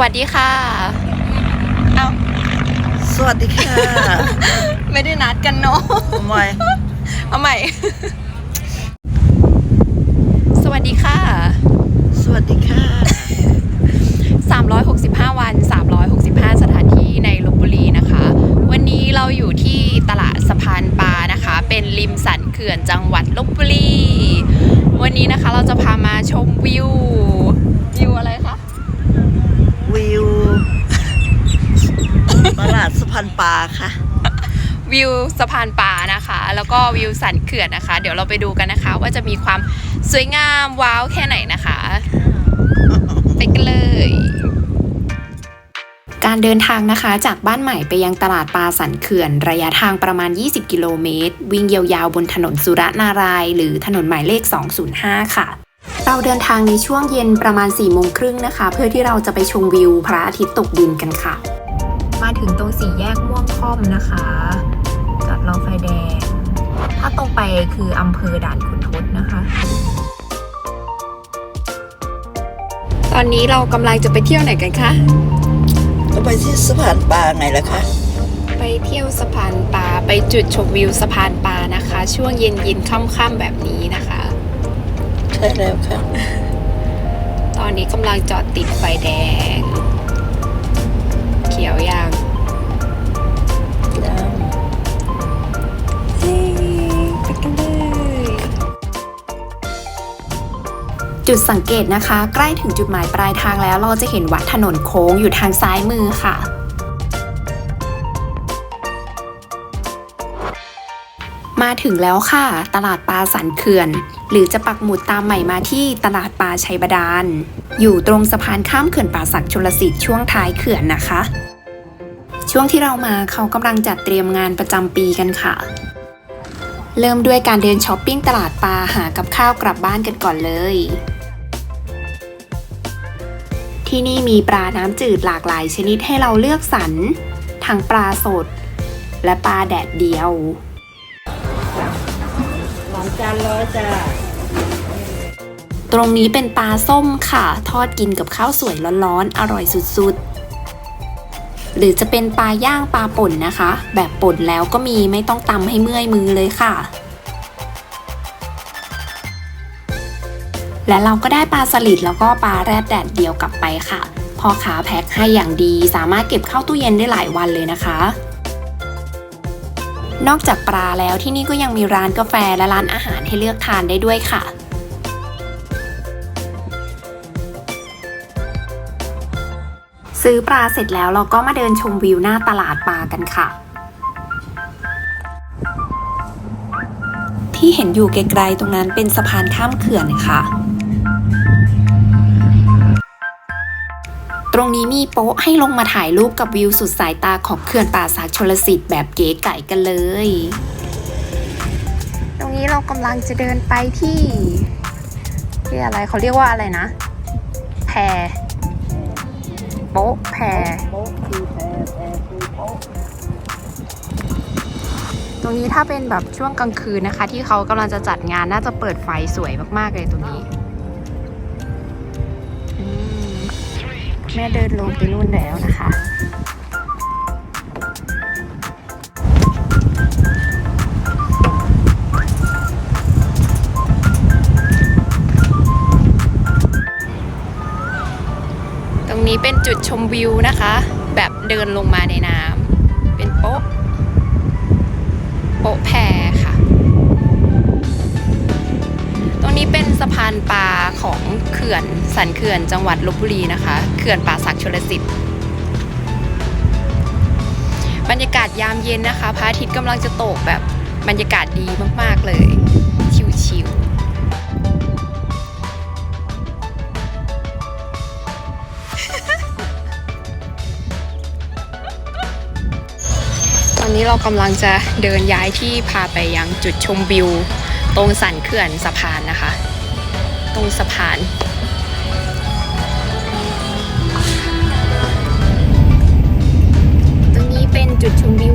วัสดีค่ะ เอาสวัสดีค่ะไม่ได้นัดกันเนาะทำไมเอาใหม่ สวัสดีค่ะ สวัสดีค่ะ 365 วัน 365 สถานที่ในลบบุรีนะคะ วันนี้เราอยู่ที่ตลาดสะพานปลานะคะ เป็นริมสันเขื่อนจังหวัดลบบุรี วันนี้นะคะเราจะพามาชมวิววิวอะไรคะ วิวตลาดสะ พานปลาค่ะ วิวสะพานปลานะคะ แล้วก็วิวสันเขื่อนนะคะ เดี๋ยวเราไปดูกันนะคะ ว่าจะมีความสวยงามว้าวแค่ไหนนะคะ ไปกันเลย การเดินทางนะคะ จากบ้านใหม่ไปยังตลาดปลาสันเขื่อน ระยะทางประมาณ 20 กิโลเมตร วิ่งยาวๆบนถนนสุรนารายณ์หรือถนนหมายเลข 205 ค่ะเราเดินทางในช่วงเย็นประมาณ4โมงครึ่งนะคะ เพื่อที่เราจะไปชมวิวพระอาทิตย์ตกดินกันค่ะ มาถึงตรงสี่แยกม่วงค่อมนะคะ จอดรอไฟแดง ถ้าตรงไปคืออำเภอด่านขุนทดนะคะ ตอนนี้เรากำลังจะไปเที่ยวไหนกันคะก็ไปที่สะพานปลาไงล่ะคะ ไปเที่ยวสะพานปลาไปจุดชมวิวสะพานปลานะคะ ช่วงเย็นเย็นๆค่ำๆแบบนี้นะคะ ใช่แล้วค่ะ ตอนนี้กำลังจอดติดไฟแดง เขียวยังยัง จุดสังเกตนะคะ ใกล้ถึงจุดหมายปลายทางแล้วเราจะเห็นวัดถนนโค้งอยู่ทางซ้ายมือค่ะ มาถึงแล้วค่ะ ตลาดปลาสันเขื่อน หรือจะปักหมุดตามใหม่มาที่ตลาดปลาชัยบาดาล อยู่ตรงสะพานข้ามเขื่อนป่าสักชลสิทธิ์ช่วงท้ายเขื่อนนะคะ ช่วงที่เรามาเขากำลังจัดเตรียมงานประจำปีกันค่ะเริ่มด้วยการเดินช้อปปิ้งตลาดปลาหากับข้าวกลับบ้านกันก่อนเลย ที่นี่มีปลาน้ำจืดหลากหลายชนิดให้เราเลือกสรรทั้งปลาสด และปลาแดดเดียวหลังจานร้อยจ้าตรงนี้เป็นปลาส้มค่ะ ทอดกินกับข้าวสวยร้อนๆ อร่อยสุดๆ หรือจะเป็นปลาย่างปลาป่นนะคะ แบบป่นแล้วก็มีไม่ต้องตำให้เมื่อยมือเลยค่ะ และเราก็ได้ปลาสลิดแล้วก็ปลาแรดแดดเดียวกลับไปค่ะพ่อค้าแพ็คให้อย่างดี สามารถเก็บเข้าตู้เย็นได้หลายวันเลยนะคะ นอกจากปลาแล้วที่นี่ก็ยังมีร้านกาแฟและร้านอาหารให้เลือกทานได้ด้วยค่ะซื้อปลาเสร็จแล้วเราก็มาเดินชมวิวหน้าตลาดปลากันค่ะ ที่เห็นอยู่ไกลๆตรงนั้นเป็นสะพานข้ามเขื่อนค่ะ ตรงนี้มีโป๊ะให้ลงมาถ่ายรูปกับวิวสุดสายตาของเขื่อนป่าสักชลสิทธิ์แบบเก๋ไก่กันเลย ตรงนี้เรากำลังจะเดินไปที่ที่อะไรเขาเรียกว่าอะไรนะ แพโป๊ะแพโป๊ะคือแพรแพคือโป๊ะตรงนี้ถ้าเป็นแบบช่วงกลางคืนนะคะ ที่เขากำลังจะจัดงานน่าจะเปิดไฟสวยมากๆเลยตรงนี้ แม่เดินลงไปนู่นแล้วนะคะตรงนี้เป็นจุดชมวิวนะคะ แบบเดินลงมาในน้ำเป็นโป๊ะ โป๊ะแพค่ะ ตรงนี้เป็นสะพานปลา ขื่อนสันเขื่อนจังหวัดลบบุรีนะคะเขื่อนป่าสักชลสิทธิ์บรรยากาศยามเย็นนะคะพระอาทิตย์กำลังจะตกแบบบรรยากาศดีมากๆเลย ชิวๆตอนนี้เรากำลังจะเดินย้ายที่พาไปยังจุดชมวิว ตรงสันเขื่อนสะพานนะคะ ตรงสะพาน รง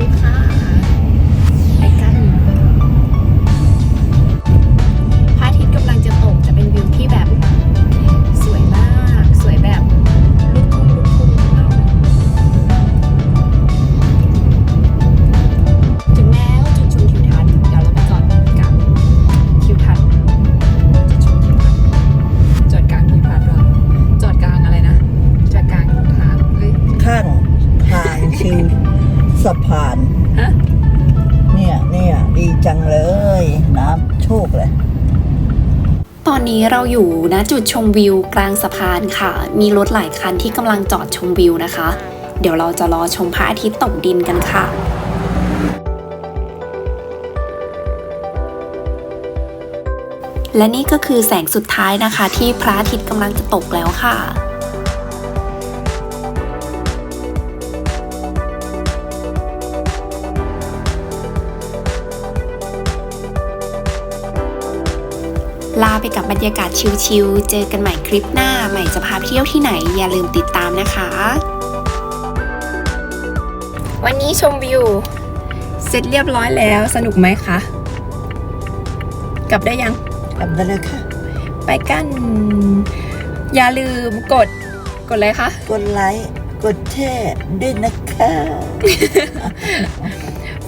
จังเลย น้ำโชคเลยตอนนี้เราอยู่ณจุดชมวิวกลางสะพานค่ะ มีรถหลายคันที่กำลังจอดชมวิวนะคะ เดี๋ยวเราจะรอชมพระอาทิตย์ตกดินกันค่ะและนี่ก็คือแสงสุดท้ายนะคะ ที่พระอาทิตย์กำลังจะตกแล้วค่ะ ลาไปกับบรรยากาศชิลๆ เจอกันใหม่คลิปหน้า ใหม่จะพาไปเที่ยวที่ไหน อย่าลืมติดตามนะคะ วันนี้ชมวิว เสร็จเรียบร้อยแล้วสนุกไหมคะ กลับได้ยัง กลับมาเลยค่ะ ไปกัน อย่าลืมกด กดอะไรคะ กดไลค์ กดแชร์ด้วยนะคะ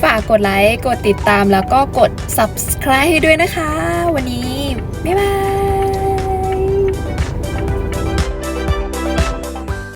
ฝากกดไลค์ กดติดตามแล้วก็กด subscribe ให้ด้วยนะคะ วันนี้ บ๊ายบาย